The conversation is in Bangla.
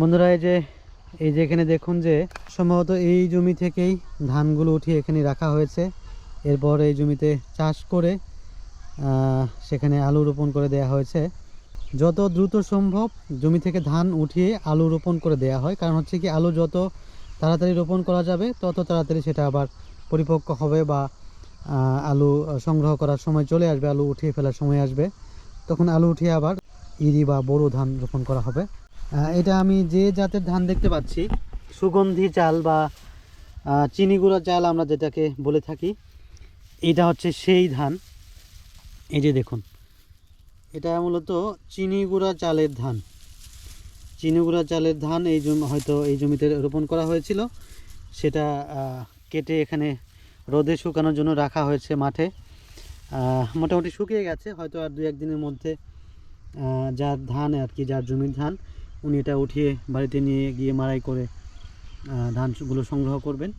বন্ধুরা, এই যে এই যে এখানে দেখুন যে, সম্ভবত এই জমি থেকেই ধানগুলো উঠিয়ে এখানে রাখা হয়েছে। এরপর এই জমিতে চাষ করে সেখানে আলু রোপণ করে দেয়া হয়েছে। যত দ্রুত সম্ভব জমি থেকে ধান উঠিয়ে আলু রোপণ করে দেয়া হয়। কারণ হচ্ছে কি, আলু যত তাড়াতাড়ি রোপণ করা যাবে, তত তাড়াতাড়ি সেটা আবার পরিপক্ক হবে বা আলু সংগ্রহ করার সময় চলে আসবে, আলু উঠিয়ে ফেলার সময় আসবে। তখন আলু উঠিয়ে আবার ইরি বা বড় ধান রোপণ করা হবে। এটা আমি যে জাতের ধান দেখতে পাচ্ছি, সুগন্ধি চাল বা চিনি গুঁড়া চাল আমরা যেটাকে বলে থাকি, এটা হচ্ছে সেই ধান। এই যে দেখুন, এটা মূলত চিনি গুঁড়া চালের ধান। চিনি গুঁড়া চালের ধান এই জমি, হয়তো এই জমিতে রোপণ করা হয়েছিল। সেটা কেটে এখানে রোদে শুকানোর জন্য রাখা হয়েছে মাঠে। মোটামুটি শুকিয়ে গেছে, হয়তো আর দু একদিনের মধ্যে যার ধান আর কি, যার জমির ধান। উনি এটা উঠিয়ে বাড়িতে নিয়ে গিয়ে মাড়াই করে ধানগুলো সংগ্রহ করবেন।